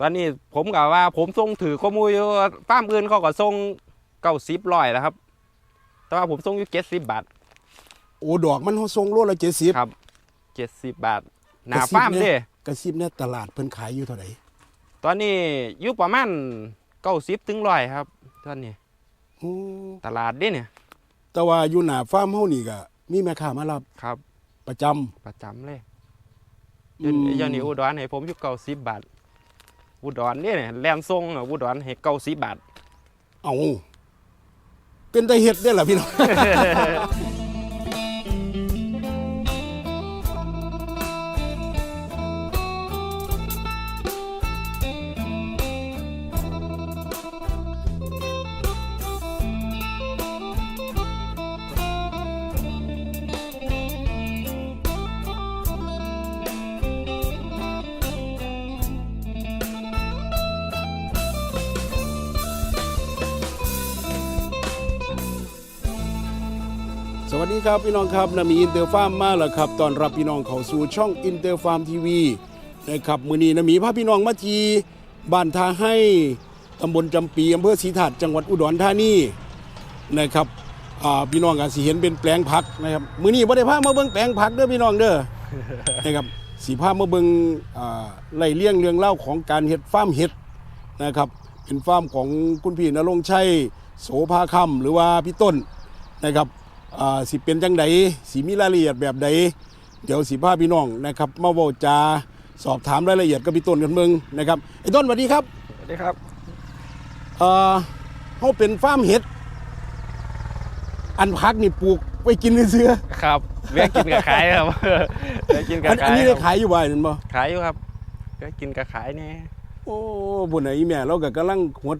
ตอนนี้ผมกับว่า ผมส่งถือข้อมูลอยู่ฟาร์มอื่นเขาก็ส่งเก้าสิบร้อยแล้วครับ แต่ว่าผมส่งอยู่เจ็ดสิบบาทโอ้ดอกมันเฮาส่งโลละ70ครับเจ็ดสิบบาทหกระนาซิบฟาร์มเนี่ยเด้กระซิบเนี่ยตลาดเพิ่นขายอยู่เท่าไหร่ตอนนี้อยู่ประมาณเก้าสิบถึงร้อยครับ ตอนนี้โอ้ตลาดเด้เนี่ย แต่ว่าอยู่หน้าฟาร์มเฮานี่ก็มีแม่ค้ามารับครับ ประจำประจำเลยอือมยู่อยู่นี่อุดรให้ผมอยู่เก้าสิบบาท อุดรเนี่ยเนี่ยแลนส่งอะอุดรให้เก้าสิบบาท เอาเป็นตาเฮ็ดได้อล่ะพี่น้อง ครับพี่น้องครับนามีอินเตอร์ฟาร์มมาแล้วครับตอนรับพี่น้องเข้าสู่ช่องอินเตอร์ฟาร์มทีวีนะครับมื้อนี้นามีพาพี่น้องมาที่บ้านทาให้ตำบลจำปีอำเภอศรีถาดจังหวัดอุดรธานีนะครับอ่าพี่น้องอาจสิเห็นเป็นแปลงผักนะครับมื้อนี้บ่ได้พามาเบิ่งแปลงผักเด้อพี่น้องเด้อนะครับสีพามาเบิ่งอ่าไล่เลี้ยงเรื่องเล่าวของการเฮ็ดฟาร์มเห็ดนะครับเป็นฟาร์มของคุณพี่นรงค์ชัยโสภาคำหรือว่าพี่ต้นนะครับ อ่าสิเป็นจังใดสิมีรายละเอียดแบบใด เดี๋ยวสิพาพี่น้องนะครับมาเว้าจาสอบถามรายละเอียดกับพี่ต้นกันเมืองนะครับไอ้ต้นสวัสดีครับสวัสดีครับเอ่อเขาเป็นฟาร์มเห็ด อันพักนี่ปลูกไว้กินเสื้อครับเลี้ยงกินกับขายครับเลี้ยงกินๆกับอันขาอันยนี้คได้รับขายอยู่บ่ายนั่นบ่ขายอยู่ครับเลี้ยงกินกับขายเนี่ยโอ้บุญไหนแม่เราก็กำลังหด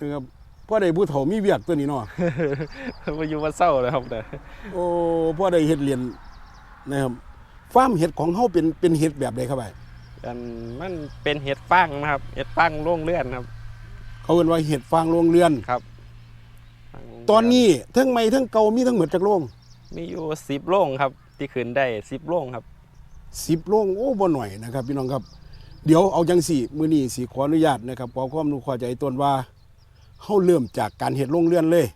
นะครับ พ่อได้ผู้เฒ่ามีเวียกตัวนี้เนาะมาอยู่มาเศร้าเลยครับแต่โอ้พ่อได้เฮ็ดเรียนนะครับฟาร์มเห็ดของเฮาเป็นเป็นเห็ดแบบใดครับไอ้อันมันเป็นเห็ดฟางนะครับเห็ดฟางโล่งเลื่อนครับ เขาเอิ้นว่าเห็ดฟางโรงเรือนครับฟางโรงเรืตอนนี้เทั้งใหม่เทั้งเก่ามีทั้งหมดจักโรงมีอยู่สิบโล่งครับ ที่ขึ้นได้สิบโล่งครับ10โรงโอ้บ่หน่อยนะครับ พี่น้องครับ เดี๋ยวเอาจังสี่มื้อนี้สิขออนุญาตนะครับขอความรู้ขอใจต้นว่า เฮาเริ่มจากการเห็ดโรงเรือนเลย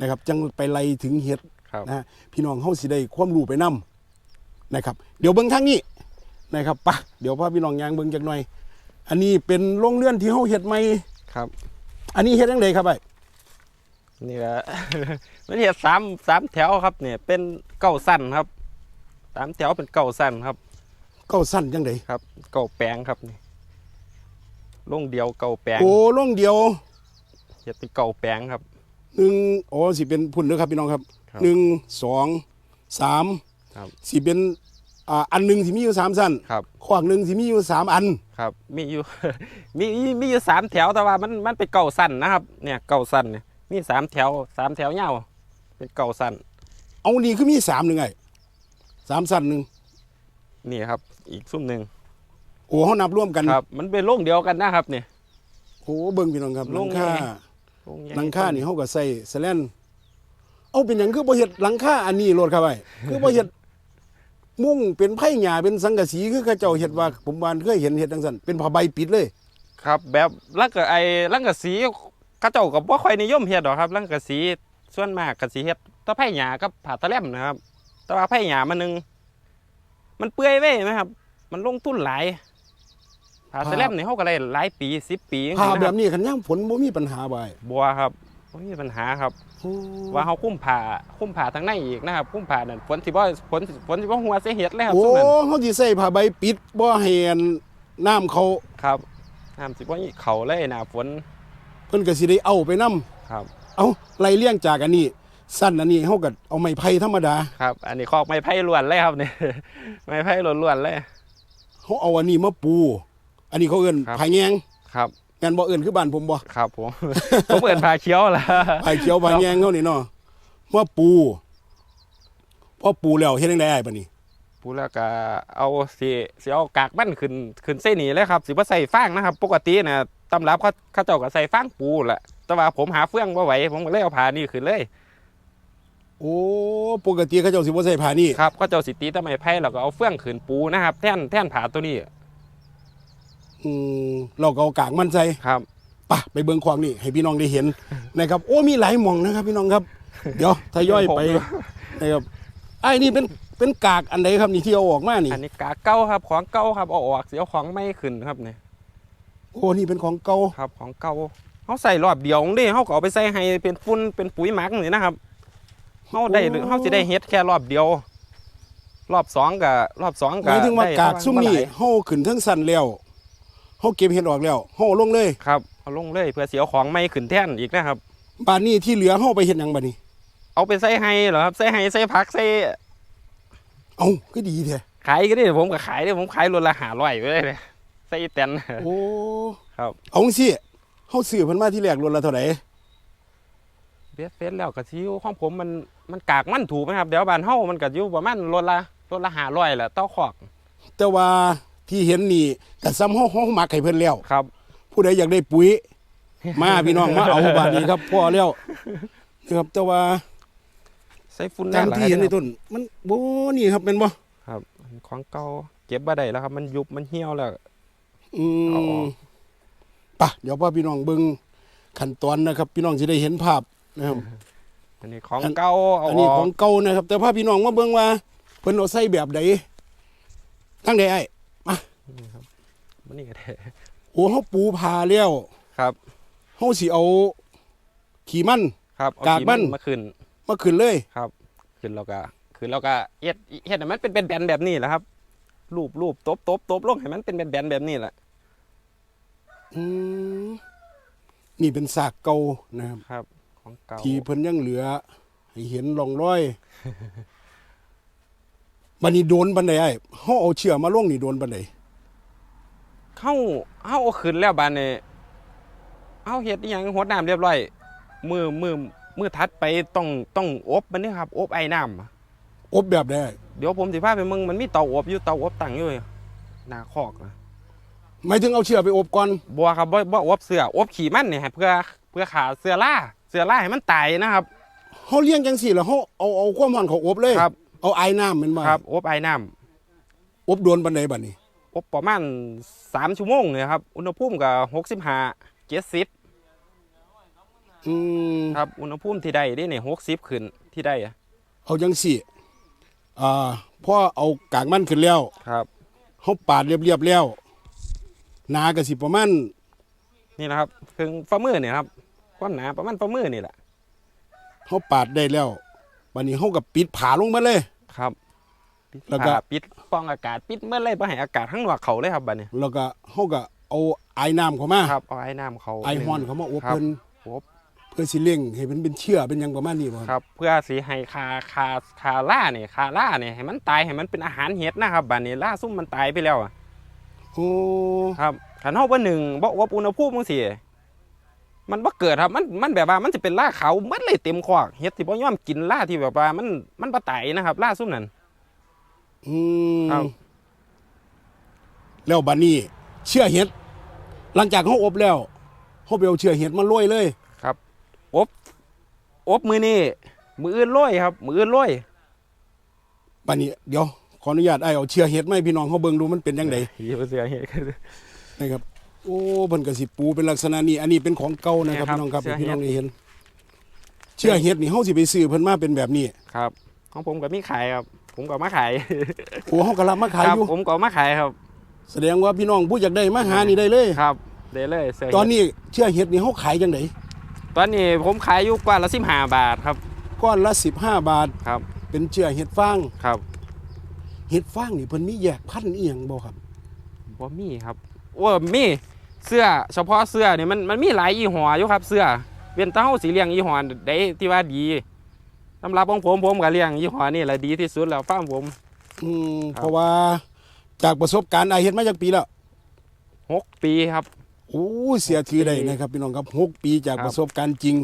นะครับ จังไปไล่ถึงเห็ดครับ นะฮะพี่น้องเฮาสิได้ความรู้ไปนํนะครับ เดี๋ยวเบิ่งทางนี้นะครับปะเดี๋ยวพาพี่น้องยางเบิ่งจักหน่อย อันนี้เป็นโรงเรือนที่เฮาเฮ็ดใหม่ครับอันนี้เฮ็ดจังไดครับไอ้นี่แหละ มันเห็ดสามสามแถวครับเนี่ยเป็นเก้าสั้นครับสามแถวเป็นเก้าสั้นครับเก้าสั้นจังไดครับเก้าแปลงครับนี่โล่งเดียวเก้าแปลงโอ้โรงเดียว เห็ดเป็นเก้าแปลงครับหนึ่งอ๋อสิเป็นพุ่นเด้อครับพี่น้องครับครับ หนึ่งสองสามครับ สิเป็นอ่าอันหนึงสิมีอยู่สามสั้นครับ ขวางหนึ่งสิมีอยู่สามอัน ครับ มีอยู่ มีมีมีอยู่สามแถวแต่ว่ามันมันเป็นเก่าสั้นนะครับ เนี่ยเก่าสั้นเนี่ยมีสามแถวสามแถวยาวเป็นเก่าสั้นเอานี่คือมีสามหนึ่งไงสามสั้นหนึ่งนี่ครับ อีกซุ้มหนึ่งโอ้เขานับร่วมกันครับ มันเป็นโล่งเดียวกันนะครับเนี่ย โอ้เบิ่งพี่น้องครับหโรลังงใหญ่คาโรงใญ่ หลังคานี่เขาก็ใส่แสแลนเอาเป็นอย่างคือบ่เฮ็ดหลังคาอันนี้โลดครับไอ้คือบ่เฮ็ดมุ้งเป็นไผ่หญ้าเป็นสังกะสีคือเขาเจ้าเฮ็ดว่าผมวานเคยเห็นเฮ็ดจังซั่นเป็นผ้าใบปิดเลย ครับ แบบลังกะไอ้ลังกะสีเข้าเจ้ากับว่าค่อยนิยมเฮ็ดหรอกครับ ลังกะสีส่วนมากกะสีเฮ็ดแตะไผ่หยากับผ่าตะแลมนะครับ แต่ว่าไผ่หยามันหนึงมันเปื่อยไว้ไหมครับ มันลงทุนหลาย ผ่าตะแลมนี่เขาก็ได้หลายปีสิบปีจังผ้าซี้นะแบครับบนี้คันย่างฝนบ่มีปัญหาบ่ไอ้บัวครับไม่มีปัญหาครับโอ้ว่าเขาคุ้มผ่าคุ้มผ่าทางในอีกนะครับคุ้มผ่านั่นฝนสิบ่ฝนฝนสิบ่หัวเสียเห็ดเลยครับโอ้ซุ่มนั้นเฮาสิใส่ผ้าใบปิดบ่ให้อันน้ำเขาครับน้ำสิบ่เขาเลยหน้าฝนเพิ่นก็สิได้เอาไปนํครับ เอาไล่เลี่ยงจากอันนี้สั้นอันนี้เฮาก็เอาไม้ไผ่ธรรมดาครับ อันนี้คอกไม้ไผ่ล้วนเลยครับเนี่ยไม้ไผ่ล้วนๆเลยเฮาเอาอันนี้มาปู อันนี้เขาเอิ้นครับไผ่แยงครับงานบ่เอิ้นคือบ้านผมบ่ครับผม ผมเปิดผาเขียวล่ะไผ่เขียวไผ่แยงเฮานี่เนาะมาปูพอปูแล้วเฮ็ดจังได๋อ้ายบัดนี้พูดแล้วก็เอาสิสิเอากากมันขึ้นขึ้นเส้นนี้เลยครับ สิบ่ใส่ฟางนะครับ ปกตินะตำรับเขาเขาเจ้าก็ใส่ฟางปูแหละแต่ว่าผมหาเฟืองบ่ไหวผมก็เลยเอาผานี่ขึ้นเลยโอ้ปกติเขาเจ้าสิบ่ใส่ผ้านี่ ครับเขาเจ้าสิตีตะไม้ไผ่แล้วก็เอาเฟืองขืนปูนะครับ แท่นแท่นผาตัวนี้ ออืมเราก็เอากากมันใส่ครับ ปะไปเบิ่งของนี่ให้พี่น้องได้เห็นนะครับ โอ้มีหลายหม่องนะครับ พี่น้องครับ เดี๋ยวทยอยไปนะครับไอ้นี่เป็นเป็นกากอันใดครับนี่ที่เอาออกมานี่ อันนี้กาเก้าครับของเก้าครับเอาออกเสียของไม่ขึ้นครับเนี่ยโอ้นี่เป็นของเก่าครับของเก่าเขาใส่รอบเดียวเด้เขาก็เอาไปใส่ให้เป็นฝุ่นเป็นปุ๋ยหมักนี่นะครับเขาได้เขาจะได้เฮ็ดแค่รอบเดียว รอบสองกับรอบสองหกับมายถึงว่าได้กากซุ่มนี่บ่หลายเฮาขึ้นทั้งสันแล้ว เฮาเก็บเห็ดออกแล้วเฮาเอาลงเลยครับเอาลงเลยเพื่อเสียของไม่ขึ้นแท่นอีกนะครับบานนี้ที่เหลือเฮาไปเฮ็ดหยังบัดนี้ เอาไปใส่ให้เหรอครับใส่ให้ใส่ผักใส่เอ้าก็ดีแท้ขายก็ได้ผมก็ขายได้ผมขายรถละหาร้อยไปเลยเลยใส่แตนโอ้ครับเอาจังซี่เฮาซื้อเพิ่นมาที่แรกรวดละเท่าไหร่เบสเฟสแล้วก็ซิวของผมมันมันกากมันถูกไหมครับเดี๋ยวบ้านเฮามันก็อยู่ประมาณรถละรถละหาร้อยแหละเต้าขอกแต่ว่า ที่เห็นนี่ก็ซ้ำเฮาเฮามักให้เพิ่นแล้ว ครับ ผู้ใดอยากได้ปุ๋ย มาพี่น้องมาเอาบาดนี้ครับพ่อแล้วนะครับแต่ว่าใส่ฝุ่นตามที่เห็นในได้หลายต้น มันโบ่นี่ครับเป็นบ่ครับของเก่าเก็บบ่ได้แล้วครับ มันยุบมันเหี่ยวแล้วอืเอาอมอกปะเดี๋ยวพ่อพี่น้องเบิ่งขั้นตอนนะครับ พี่น้องจะได้เห็นภาพนะครับอันนี้ของอันเก่าเอาอันอนี้อขอกงเก่านะครับ แต่พาพี่น้องมาเบิ่งว่าเพิ่นเอาใส่แบบใดทั้งใดไอ้ มันนี่ก็ได้โอ้เฮาปูผ่าแล้วครับเฮาสิเอา ขี้มัน ครับเอกากขี้มัน มาขึ้นมาขึ้นเลย ครับ ขึ้นแล้วก็ขึ้นแล้วก็เฮ็ดเฮ็ดให้มันเป็นแบนๆแบบนี้แหละครับรูปรูปตบตบตบลงให้มันเป็นแบนๆแบบนี้แหละอืมนี่เป็นสากเก่านะครับ ครับ ของเก่า ที่เพิ่นยังเหลือให้เห็นร่องรอย บัดนี้โดนบันไดไอ้เฮาเอาเชือกมาลงนี่โดนบันได เข้าเข้าเอาขึ้นแล้วบานนี้เอาเฮ็ดอหยังหดน้ำเรียบร้อยมือมือมือทัดไปต้องต้องอบมันนี่ครับอบไอ้น้ำอบแบบใดอ้เดี๋ยวผมสิพาไปมึงมันมีเตาอบอยู่เตาอบตั้งอยู่หน้าคอกนะหมายถึงเอาเชือกไปอบก่อน บัวครับบ่บ่อบเสืออบขี่มันเนี่ยให้เพื่อเพื่อขาเสือล่าเสือล่าให้มันตายนะครับเฮาเลี้ยงจังซี่แล้วเฮาเอาเอาความร้อนเขาอบเลยครับ เอาไอ้น้ำแม่นบ่ครับอบไอ้น้อบโดนบันไดบัดนี้ำ อบประมาณสามชั่วโมงเลยครับ อุณหภูมิก็หกสิบห้าเจ็ดสิบอืมครับอุณหภูมิที่ได้ได้เนี่ยหกสิบขึ้นที่ได้อะเอาจังซี่อ่าพอเอากากมันขึ้นแล้วครับเฮาปาดเรียบๆแล้วหนาก็สิประมาณนี่นะครับถึงฝ่ามือเนี่ยครับความหนาประมาณฝ่ามือนี่แหละเฮาปาดได้แล้วบัดนี้เฮาก็ปิดผาลงมาเลยครับปิด แล้วก็ฝาปิดฟองอากาศปิดเมื่อไรบ่ให้อากาศข้างนอกเขาเลยครับบัดนี้แล้วก็เฮาก็เอาไอ้น้ำเข้ามาครับเอาไอ้น้ำเขาไอ้ฮ้อนเข้ามาอบครับเพิ่นอบเพื่อสิเร่งให้มันเป็นเชื้อเป็นหยังประมาณนี้บ่ครับ เพื่อสีให้คาคาคาล่าเนี่ยคาล่าเนี่ยให้มันตายให้มันเป็นอาหารเห็ดนะครับบัดนี้ล่าซุ่มมันตายไปแล้วอะโอ้ครับขันเฮาบ่หนึ่งบ่อบอุณหภูมิจังซี่มันบ่เกิดครับมันมันแบบว่ามันจะเป็นล่าเขาวมันเลยเต็มคอกเห็ดที่บ่ยอมกินล่าที่แบบว่ามันมันบ่ตายนะครับล่าซุ่มนั้น อืมครับ แล้วบัดนี้ เชื้อเห็ด หลังจากเฮาอบแล้วเฮาไปเอาเชื้อเห็ดมาโรยเลย ครับ อบอบมือนี้มืออื่นโรยครับ มืออื่นโรยบัดนี้เดี๋ยวขออนุญาตไอ้เอาเชื้อเห็ดมาให้พี่น้องเฮาเบิ่งดูมันเป็นจังไดอย่าไปเสียเห็ดนะครับ โอ้เพิ่นก็สิปูเป็นลักษณะนี้ อันนี้เป็นของเก่านะครับเนี่ยครับพี่น้องครับเชื้อเห็ดพี่น้องได้เห็น เชื้อเห็ดนี่เฮาสิไปซื้อเพิ่นมาเป็นแบบนี้ ครับ ของผมก็มีขายครับ ผมก็เอามาขายโอ้เฮาก็รับมาขายครับอยู่ผมก็เอามาขายครับ แสดงว่าพี่น้องผู้อยากได้มาหานี่ได้เลย ครับได้เลยเสื้อเห็ดตอนนี้เชื้อเห็ดนี่เฮาขายจังไดตอนนี้ผมขายอยู่กว่าละสิบห้าบาทครับก้อนละ 15 บาท ครับเป็นเชื้อเห็ดฟางครับเห็ดฟางนี่เพิ่นมีแยกพันธุ์อีหยังบ่ครับ บ่มีครับโอ้มีเสื้อเฉพาะเสื้อเนี่ยมันมันมีหลายยี่ห้ออยู่ครับ เสื้อเวียนแตาเฮาสีเลี้ยงยี่ห้อใดที่ว่าดี สำหรับของผมผมก็เลี้ยงยี่ห้อนี่แหละดีที่สุดแล้วฟาร์มผม อืมครับ เพราะว่าจากประสบการณ์ไอายเฮ็ดมาจากปีแล้วหกปีครับ โอ้เสียถือได้นะครับพี่น้องครับหกปีจากครับ ประสบการณ์จริง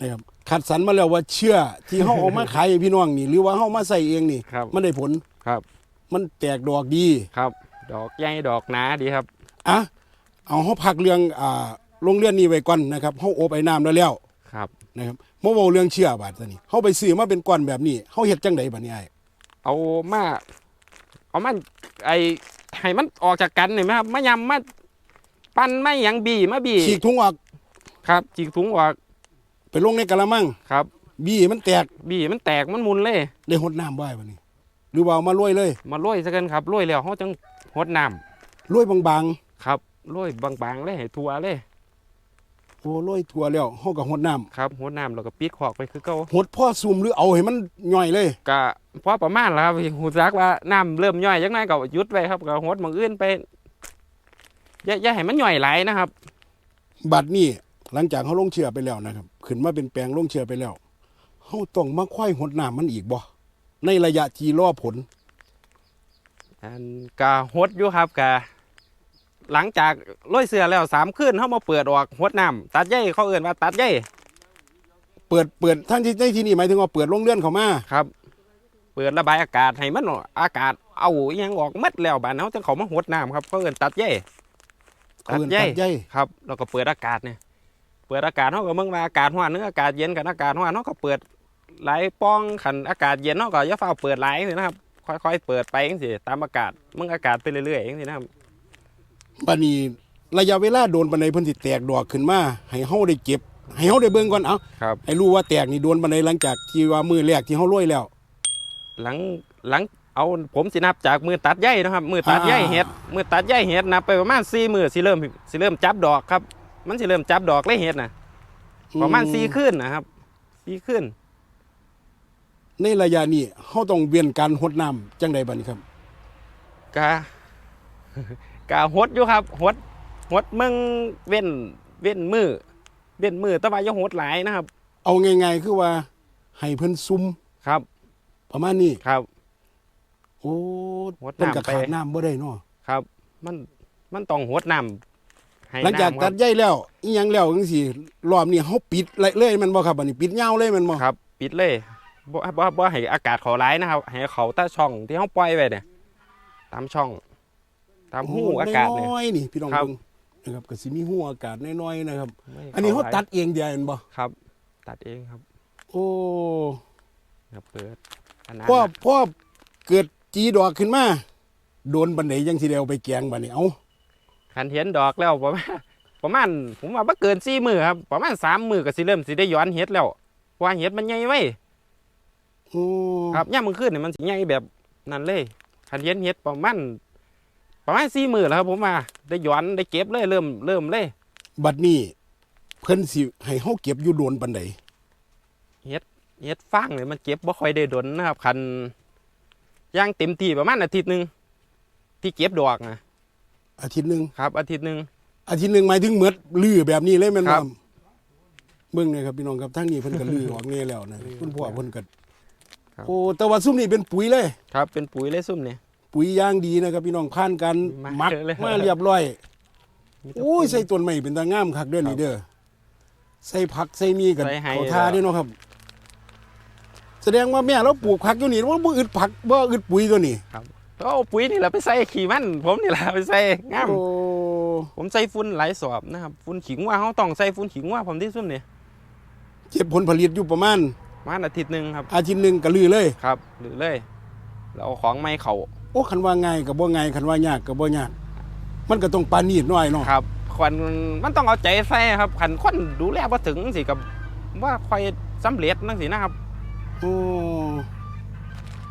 นะครับคัดสรรมาแล้วว่าเชื่อที่เฮา เอามาขายให้พี่น้องนี่ หรือว่าเฮามาใส่เองนี่ ครับมันได้ผลครับมันแตกดอกดี ครับ ดอกใหญ่ดอกหนาดีครับ อะเอาเฮาพักเรื่องอ่าโรงเรียนนี้ไว้ก่อนนะครับเฮาอบไอ้น้ำแล้วแล้ว ครับ นะครับมาเว้าเรื่องเชื่อบาดซะนี่เฮาไปซื้อมาเป็นก้อนแบบนี้เฮาเฮ็ดจังไดบัดนี้ไอ้เอามา เอามันไอให้มันออกจากกันเห็นไหมครับมายำมาปั้นไม่หยังบีมาบีฉีกถุงออกครับฉีกถุงออกไปลงในกะละมัง ครับ บี้ให้มันแตกบีมันแตกมันหมุนเลย ได้หดน้ำไว้บัดนี้ หรือว่าเอามาโรยเลยมาโรยซะกันครับโรยแล้วเขาจังหดน้ำโรยบางครับโรยบางๆเลยให้ทั่วเลยๆ โอ้โรยทั่วแล้วเฮาก็หดน้ำครับหดน้ำแล้วก็ปิดขอกไปคือเก่าหดพ่อซุ่มหรือเอาให้มันย่อยเลย ก็พอประมาณแล้วครับหูจักว่าน้ำเริ่มย่อยจังไงก็หยุดไว้ครับก็หดหมองอื่นไปอย่าอย่าให้มันย่อยไหลายนะครับ บัดนี้หลังจากเขาลงเชื่อไปแล้วนะครับ ขึ้นมาเป็นแปลงลงเชื่อไปแล้วเขาต้องมาควายหดน้ำมันอีกบ่ในระยะที่รอผล อันกะหดอยู่ครับกะ หลังจากโรยเสือแล้วสามคืนเขามาเปิดออกหดน้ำตัดใยเขาเอื่นว่าตัดใยเปิดเปิดท่านที่ในที่นี่หมายถึงว่าเปิดโรงเรือนเขามาครับ เปิดระบายอากาศให้มันอากาศเอาอหยังออกหมัดแล้วบานเขาจะเขามาหดน้ำครับเขาเอื่นตัดใยเขาเอิ้นตัตัดดใยใยครับแล้วก็เปิดอากาศเนี่ยเปิดอากาศเขาก็มึงว่าอากาศร้อนนึกอากาศเย็นกับอากาศร้อนเขาก็เปิดไหลายป้องขันอากาศเย็นเขาก็อย่าเฝ้าเปิดไหลายสินะครับ ค่อยๆเปิดไปเองสิตามอากาศมึงอากาศไปเรื่อยๆเองสินะครับ บัดนี้ระยะเวลาโดนบันไดเพิ่นสิแตกดอกขึ้นมาให้เฮาได้เก็บ ให้เฮาได้เบิ่งก่อนเอาครับ ให้รู้ว่าแตกนี่โดนบันไดหลังจากที่ว่ามือแรกที่เฮาโรยแล้ว หลังหลังเอาผมสินับจากมือตัดใยนะครับมือตัดใยอ่า เห็ดมือตัดใยเห็ดนับไปประมาณสี่มือสิเริ่มสิเริ่มจับดอกครับ มันสิเริ่มจับดอกเลยเห็ดนะประมาณสี่ขึ้นนะครับสี่ขึ้นในระยะนี้เฮาต้องเวียนการหดน้ำจังใดบัดนี้ครับ กะ กะหดอยู่ครับหดหดมึงเว้นเว้นมือเว้นมือแต่ว่าอย่าหดหลายนะครับ เอาง่ายๆคือว่าให้เพิ่นซุ่มครับ ประมาณนี้ครับ โอ้หดเพิ่นน้ำก็ไปขาดน้ำบ่ได้เนาะครับ มันมันต้องหดน้ำให้หลังจากน้ำคตัรัดบใยแล้วอีหยังแล้วจังซี่รอบนี้เฮาปิดเลยเลยแมันบ่ครับบัดนี้ปิดยาวเลยแมันบ่ครับ ปิดเลยบ่บ่บ่ให้อากาศเขาร้ายนะครับ ให้เขาใต้ช่องที่เขาปล่อยไว้เนี่ยตามช่อง ตามหูอากาศเนี่ยน้อยๆนี่พี่น้องครับ เบิ่งนะครับก็สิมีหูอากาศน้อยๆนะครับ ไม่อันนี้เขาร้ยตัดเองเดียวแม่นบ่ครับ ตัดเองครับโอ้ครับเปิดขนาดพ่อนั้นพ่อเกิดจีดอกขึ้นมาโดนบันไดยังสิได้เอาไปแกงบัดนี้เอ้าคันเห็นดอกแล้วประมาณประมาณผมว่าบ่เกินสี่มือครับประมาณสามมือก็สิเริ่มสิได้ย้อนเห็ดแล้วเพราะว่าเห็ดมันใหญ่ไว้โอ้ครับย่ามมันขึ้นเนี่ยมันสิใหญ่แบบนั้นเลยคันเห็นเห็ดประมาณ ประมาณสี่มือแล้วครับผมว่าได้ย้อนได้เก็บเลยเริ่มเริ่มเลยบัดนี้เพิ่นสิให้เฮาเก็บอยู่โดนบันไดเฮ็ดฟางเนี่ยมันเก็บบ่ค่อยได้ดนนะครับ คันย่างเต็มที่ประมาณอาทิตย์หนึงที่เก็บดอกนะอาทิตย์หนึงครับ อาทิตย์หนึงอาทิตย์หนึงหมายถึงหมดลื้อแบบนี้เลยแม่นครับ่บ เบิ่งเลยครับพี่น้องครับทางนี้เพิ่นก็ ลื้อออกแน่แล้วนะลื้อคุณพ่อเพิ่นก็ครับ โอ้แต่ว่าซุ่มนี่เป็นปุ๋ยเลย ครับเป็นปุ๋ยเลยซุ่มเนี่ย ปุ๋ยอย่างดีนะครับ พี่น้องผ่านการมาหมักเลย มาเรียบร้อยมีแต่โอ้ยปุ๋ใส่ต้นไม้เป็นตางามคักเด้อนี่เด้อใส่ผักใส่มีกันใส่ไฮเขาทาเด้อเนาะครับ แสดงว่าแม่เราปลูกผักอยู่นี่ว่าบ่อึดผักบ่อึดปุ๋ยตัวนี้ก็เอาปุ๋ยนี่แหละไปใส่ขี้มัน ผมนี่แหละไปใส่งามโอ้ผมใส่ฝุ่นหลายสอบนะครับฝุ่นขิงว่าเขาต้องใส่ฝุ่นขิงว่าผมที่ซุ่มเนี่ยเก็บผลผลิตอยู่ประมาณประมาณอาทิตย์หนึ่งครับ อาทิตย์หนึงก็ลือเลย ครับหรือเลย เราเอาของไม้เขา โอ้คันว่าง่ายก็บ่ง่ายคันว่ายากก็บ่ยาก มันก็ต้องปานีดหน่อยเนาะครับควันมันต้องเอาใจใส่ครับขันคนดูแลบ่ถึงสิกับว่าค่อยสำเร็จนั่นสินะครับโอ้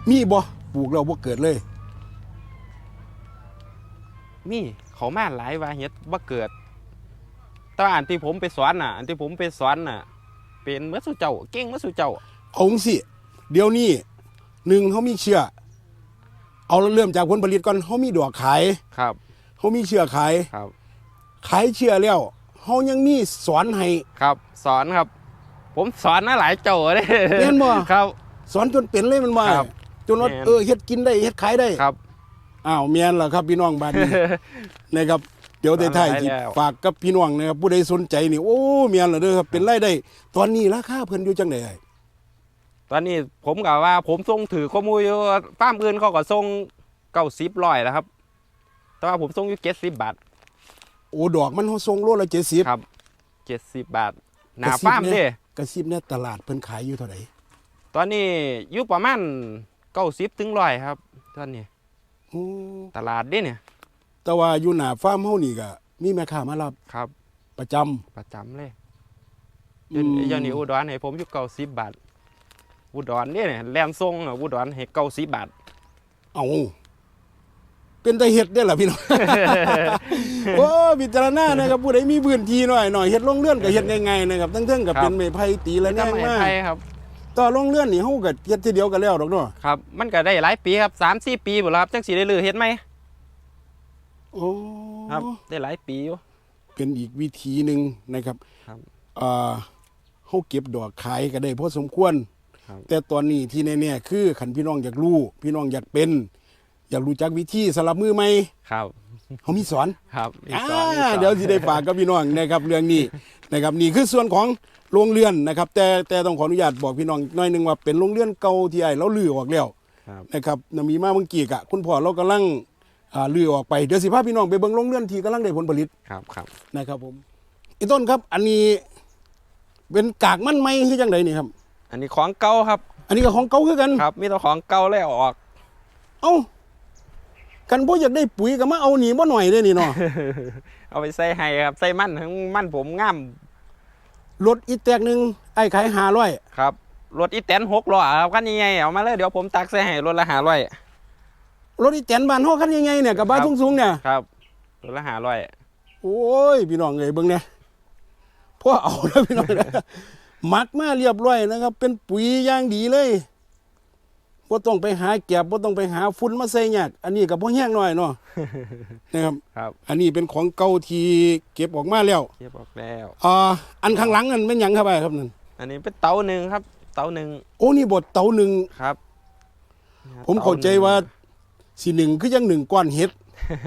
มีบ่ปลูกแล้วบ่เกิดเลย มีเขามาหลายว่าเฮ็ดบ่เกิดแต่ว่าอันที่ผมไปสอนน่ะ อันที่ผมไปสอนน่ะ เป็นเมื่อสุเจ้า เก่งเมื่อสุเจ้าเอาจังสิเดี๋ยวนี้หนึ่งเขามีเชื่อ เอาเริ่มจากผลผลิตก่อนเขามีดอกขายครับเขามีเชื่อขายครับ ขายเชื่อแล้วเขายังมีสอนให้ครับ สอนครับ ผมสอนนะหลายเจ้าเลยแม่นบ่ครับ สอนจนเป็นเลยมันว่าครับจนว่าแม่น เออเฮ็ดกินได้เฮ็ดขายได้ครับ อ้าวเมียนล่ะครับพี่น้องบ้านนี้ นะครับเดี๋ยวสอนท้ายหลายๆสิแล้ว ฝากกับพี่น้องนะครับผู้ใดสนใจนี่โอ้เมียนล่ะเด้อครับเป็นรายได้ ตอนนี้ราคาเพิ่นอยู่จังได๋ ตอนนี้ผมกับว่าผมส่งถือข้อมูลอยู่ฟาร์มอื่นเขาก็ส่งเก้าสิบร้อยแล้วครับ แต่ว่าผมส่งอยู่เจ็ดสิบบาทโอ้ดอกมันเฮาส่งโลละ70ครับเจ็ดสิบบาทหนากระซิบฟาร์มเนี่เด้ยกระซิบเนี่ยตลาดเพิ่นขายอยู่เท่าไหร่ตอนนี้อยู่ประมาณเก้าสิบถึงร้อยครับ ตอนนี้โอ้ตลาดเด้เนี่ย แต่ว่าอยู่หน้าฟาร์มเฮานี่ก็มีแม่ค้ามารับครับ ประจำประจำเลยอือมยู่อยู่นี่อุดรให้ผมอยู่เก้าสิบบาท อุดรเนี่ยเนี่ยแลนทรงอะอุดรให้เก้าสิบบาทเอาเป็นตาเฮ็ดได้อล่ะพี่น้องโอ้พิจารณานะครับผู้ใดมีพื้นที่หน่อยหน่อยเฮ็ดโรงเรือนก็เฮ็ดง่ายๆนะครับทั้งเทิงก็ครับเป็นไม้ไผ่ตีละแนทำงไมมาไทยครับต่อโรงเรือนนี่เฮาก็เฮ็ดทีเดียวก็แล้วดอกเนาะครับ มันก็ได้หลายปีครับสามสี่ปีหมดแล้วครับจังสีได้ลือเฮ็ดไหมโอ้ครับได้หลายปีอยู่เป็นอีกวิธีหนึ่งนะครับครับอ่าเฮาเก็บดอกขายก็ได้พอสมควรครับ แต่ตอนนี้ที่แน่ๆคือขันพี่น้องอยากรู้ พี่น้องอยากเป็น อยากรู้จักวิธีสลับมือไหมครับเขามีสอนครับมีอ่าสอนมีสอนเดี๋ยวสิได้ฝากกับพี่น้องนะครับเรื่องนี้นะครับนี่คือส่วนของโรงเรือนนะครับ แต่แต่ต้องขออนุญาตบอกพี่น้องหน่อยหนึงว่าเป็นโรงเรือนเก่าที่ไอ้เราลื้อออกแล้วครับนะครับนมีมาเมื่อกี้กะคุณพ่อเรากำลังอ่าลื้อออกไปเดี๋ยวสิพาพี่น้องไปเบิ่งโรงเรือนที่กำลังได้ผลผลิตครับครับนะครับผมอีต้นครับ อันนี้เป็นกากมันไหมคือจังไดนี่ครับ อันนี้ของเก่าครับ อันนี้ก็ของเก่าคือกันครับมีแต่ของเก่าแล้วออก เอ้ากันบ่อยากได้ปุ๋ยก็มาเอาหนีบ่หน่อยเด้อนี่เนาะเอาไปใส่ให้ครับใส่มันทั้งมันผมงามรถอีแตกหนึงไอ้ขาย500ครับรถอีแตนหกล้อครับคันใหญ่ๆเอามาเลยเดี๋ยวผมตักใส่ให้รถละห้าร้อยรถอีแตนบ้านเฮาคันใหญ่ๆเนี่ยกับบ้านครับสูงๆเนี่ยครับรถละห้าร้อยโอ้ยพี่น้องเอ้ยเบิ่งเนี่ยพ่อเอาแล้วพี่น้องนะ หมักมาเรียบร้อยนะครับ เป็นปุ๋ยอย่างดีเลยบ่ต้องไปหาแก็บบ่ต้องไปหาฝุ่นมาใส่ยากอันนี้ก็บ่แห้งน้อยเนาะนะครับ ครับ อันนี้เป็นของเก่าที่เก็บออกมาแล้วเทียบออกแล้วอ่าอันข้างหลังนั่นเป็นหยังครับไอ้ครับนั่นอันนี้เป็นเตาหนึ่งครับ เตาหนึ่งโอ้นี่บทเตาหนึ่งครับ ผมเข้าใจว่าสิหนึ่งคือยังหนึ่งก้อนเห็ด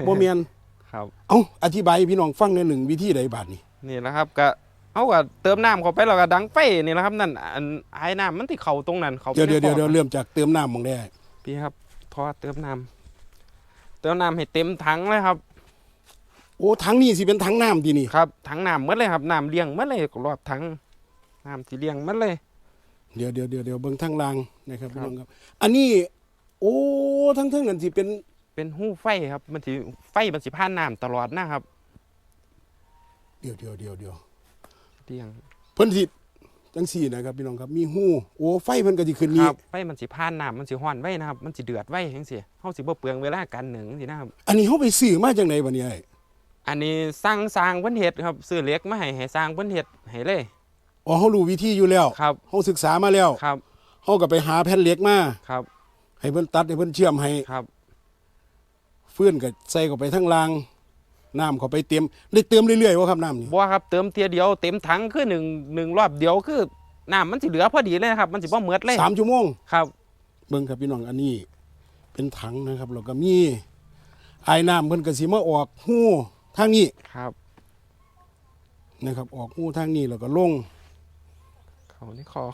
บ่แม่นครับ เอ้าอธิบายให้พี่น้องฟังในอยหนึ่งวิธีใดบาดนี้นี่แหละครับก็ เอาก็เติมน้ำเข้าไปแล้วก็ดังไฟนี่แหละครับนั่นอันไอ้น้ำมันที่เข่าตรงนั้นเขาไปเดี๋ยวเดี๋ยวในเดี๋ยวคเดี๋อยวเริ่มจากเติมน้ำมองได้พี่ครับทอดเติมน้ำเติมน้ำให้เต็มถังเลยครับ โอ้ถังนี้สิเป็นถังน้ำทีนี่ครับถังน้ำหมดเลยครับน้ำเลี้ยงหมดเลยรอบถังน้ำที่เลี้ยงหมดเลย เดี๋ยวเดี๋ยวเดี๋ยวเดี๋ยวเบิ่งทางล่างนะครับครัพี่บน้องครับ อันนี้ โอ้ทั้งทั้งนั้นสิเป็นเป็นหู้ไฟครับ มันสิไฟมันสิผ่านน้ำตลอดนะครับ เดี๋ยวเดี๋ยวเดี๋ยวเดี๋ยว เลี้ยงเพิ่นสิจังสี่นะครับพี่น้องครับมีหู้โอ้ไฟเพิ่นก็สิขึ้นคนี่รับไฟมันสิผ่านน้ำมันสิห้อนไว้นะครับ มันสิเดือดไว้จังซี่เฮาสิบ่เปลืองเวลาการหนึ่งจังซี่นะครับ อันนี้เฮาไปซื้อมาจังไดบัดนี้ไอ้อันนี้สร้างสร้างเพิ่นเฮ็ดครับซื้อเหล็กมาให้ให้สร้างเพิ่นเฮ็ดให้เลย อ๋อเฮารู้วิธีอยู่แล้วครับ เฮาศึกษามาแล้วครับเฮาก็ไปหาแผ่นเหล็กมาครับให้เพิ่นตัดให้เพิ่นเชื่อมให้ครับ เฟื่อนก็ใส่เข้าไปทั้งราง น้ำเข้าไปเต็มได้เติมเรื่อยๆว่าครับน้ำนี่บ่ครับเติมเทียเดียวเต็มถังคือหนึ่งหนึ่งรอบเดียวคือน้ำมันสิเหลือพอดีเลยนะครับ มันสิบ่หมดเลยสามชั่วโมงครับเบิ่งครับพี่น้องอันนี้เป็นถังนะครับแล้วก็มีไอ้น้ำเพิ่นก็สิมาออกหู้ทางนี้ครับนะครับ ออกหู้ทางนี้แล้วก็ลงเขานี่คอก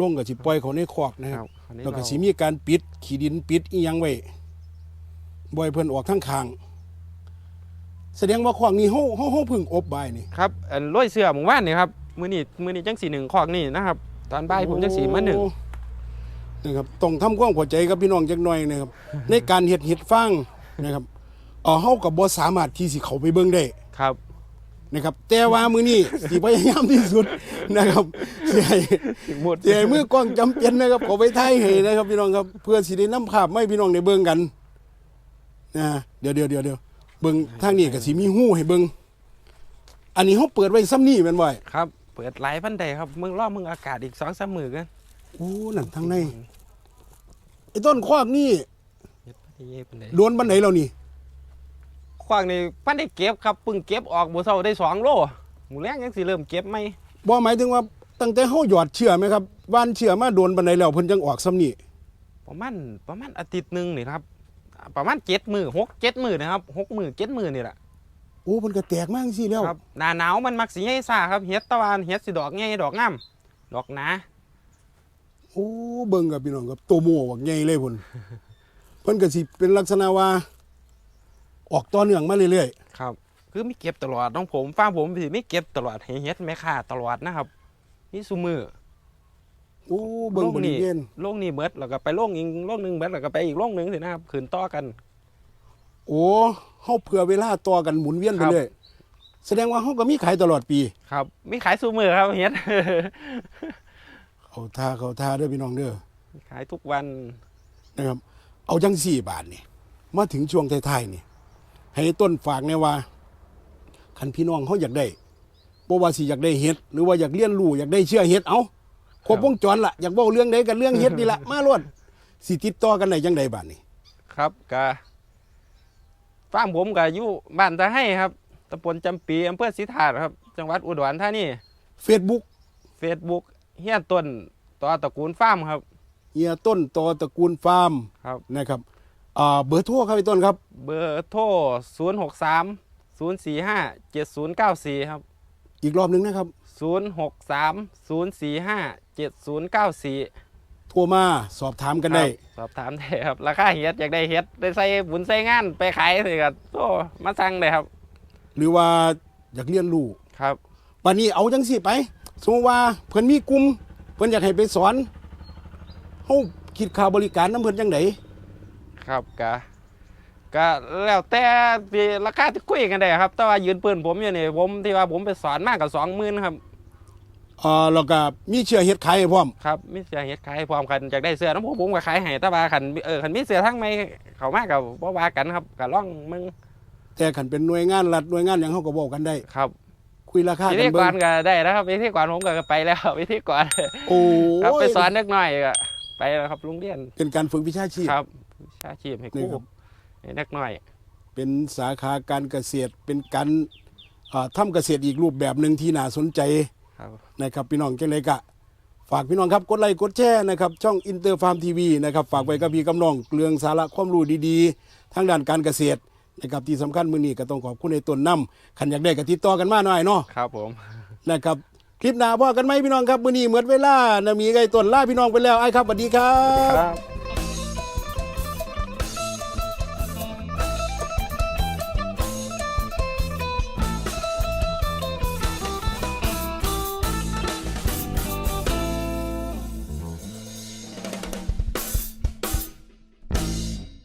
ลงก็สิปล่อยเขาในคอกนะคครัรับบเขานี่แล้วก็เราสิมีการปิด ขี้ดินปิดอีหยังไว้บ่ให้เพิ่นออกทางข้าง แสดงว่าคอกนี้เฮาเฮาเฮาเพึ่งอบบายนี่ ครับอันร้อยเสื้อหมู่บ้านนี่ครับมื้อนี้มื้อนี้จังสีหนึ่งคอกนี่นะครับตอนบ่ายผมจังสีมาหนึ่ง โอ้นะครับต้องทำความเข้าใจกับพี่น้องจักหน่อยนะครับ ในการเฮ็ดเห็ดฟางนะครับเออเฮาก็บ่สามารถที่สิเข้าไปเบิ่งได้ครับ นะครับ แต่ว่ามื้อนี้ สิพยายามที่สุดนะครับสิให้หมด สิให้มือกล้องจำเป็นนะครับเขาไปถ่ายให้นะครับพี่น้องครับ เพื่อสิได้นำภาพมาให้พี่น้องได้เบิ่งกันนะเดี๋ยวเดี๋ยวเดี๋ยวเดี๋ยว เบิ่งทางนี้ก็สิมีหู้ให้เบิ่งอันนี้เฮาเปิดไว้ซ้ำนี่แม่นบ่อยครับ เปิดหลายพันใดครับมึงรอบมึงอากาศอีกสองสามมือกันโอ้นั่นทางในไอ้ต้นคอกนี่เฮ็ดพันใดพันใดโดนบันไดแล้วนี่ควักนี่พันได้เก็บครับเพิ่งเก็บออกบ่เซาได้สองโลหมูแรงยังสิเริ่มเก็บไหมบ่หมายถึงว่าตั้งแต่เฮาหยอดเชื่อไหมครับว่านเชื่อมาโดนบันไดแล้วเพิ่นจังออกซ้ำนี่ประมาณประมาณอาทิตย์หนึ่งนี่ครับ ประมาณเจ็ดมือหกเจ็ดมือนะครับหกมือเจ็ดมือนี่แหละโอ้เพิ่นก็แตกมากสิแล้วครับหน้าหนาวมันมักสีใหญ่ซ่าครับเฮ็ดตะวันเฮ็ดสิดอกใหญ่ดอกงามดอกหนาโอ้เบิ่งกับพี่น้องครับโตโมบักใหญ่เลยพุ่นเพิ่นก็สิเป็นลักษณะว่า ออกต่อเนื่องมาเรื่อยครับ คือไม่เก็บตลอดน้องผมฟ้าผมสิไม่เก็บตลอดให้เฮ็ดแม่ค้าตลอดนะครับ นี่ซุมือๆ โอ้เบิ่งบริเวณโลกนี้เบิดแล้วก็ไปโลกอีกโลกหนึงเบิดแล้วก็ไปอีกโลกหนึงสินะครับขืนต่อกัน โอ้เฮาเผื่อเวลาต่อกันหมุนเวียนไปครับเรื่อยแสดงว่าเขาก็มีขายตลอดปี ครับมีขายซูมือครับเฮ็ดเอาทาเขาทาเด้อพี่น้องเด้อมีขายทุกวันนะครับ เอาจังสี่บาทนี่มาถึงช่วงท้ายๆนี่ให้ต้นฝากเนี่ยว่าคันพี่น้องเขาอยากได้บ่ว่าสิอยากได้เฮ็ด หรือว่าอยากเรียนรู้อยากได้เชื่อเฮ็ดเอา ครบวงจรละอยากเว้าเรื่องใดกันเรื่องเฮ็ดนี่ละมาล้วนสิติดต่อกันได้จังใดบาดนี้ ครับกะฟาร์มผมก็อยู่บ้านตะให้ครับตำบลจำปีอำเภอศรีธาตุครับ จังหวัดอุดรธานี Facebook Facebook เฮียต้นต่อตระกูลฟาร์มครับ เฮียต้นตอตระกูลฟาร์มครับนะครับอ่าเบอร์โทรครับพี่ต้นครับ เบอร์โทร 0 6 3 0 4 5 7 0 9 4 ครับ อีกรอบหนึงนะครับ 0 6 3 0 4 5 7 0 9 4โทรมาสอบถามกันได้สอบถามได้ครับ ราคาเฮ็ดอยากได้เฮ็ดได้ใส่บุญใส่งานไปขายสิครับโอ้มาสั่งได้ครับ หรือว่าอยากเรียนรู้ครับ วันนี้เอาจังสิไป สมมติว่าเพิ่นมีกลุ่มเพิ่นอยากให้ไปสอนเฮาคิดค่าบริการน้ำเพิ่นจังไดครับกะกะแล้วแต่ที่ราคาที่คุยกันได้ครับ แต่ว่ายืนปืนผมอยู่นี่ผมที่ว่าผมไปสอนมากกับสองหมื่นครับเอ่อแล้วก็มีเชื่อเฮ็ดขายให้พร้อม ครับมีเสื้อเฮ็ดขายพร้อมกันอยากได้เสื้อน้ำผมผมก็ขายให้แต่ว่าคันเออคันมีเสื้อทั้งไม่เขามากกับบ่ว่ากันครับก็ล่องมึงแต่คันเป็นหน่วยงานรัฐหน่วยงานหยังเฮาก็บอกกันได้ ครับคุยราคาวิกัธีนกเบิ่รงก็ได้นะครับวิธีกรผมก็ไปแล้ววิธีกรโอ้ครับไปยสอนเล็กน้อยก็ไปแล้วครับโรงเรียนเป็นการฝึกวิชาชีพ ครับวิชาชีพให้คนี่รูครับให้เล็กน้อยเป็นสาขาการเกษตรเป็นการอ่าทำเกษตรอีกรูปแบบหนึ่งที่น่าสนใจครับ นะครับพี่น้องจังไดกะ ฝากพี่น้องครับกดไลค์กดแชร์นะครับช่องอินเตอร์ฟาร์มทีวีนะครับฝากไว้กับพี่กับน้องเรื่องสาระความรู้ดีๆ ทางด้านการเกษตรนะครับที่สำคัญมื้อนี้ก็ต้องขอบคุณในต้นน้ำขันอยากได้ก็ติดต่อกันมาหน่อยเนาะ ครับผม นะครับ คลิปหน้าพ่อกันไหมพี่น้องครับ มื้อนี้หมดเวลานะมีไก่ต้นล่าพี่น้องไปแล้วไอ้ครับสวัสดีครับ ครับ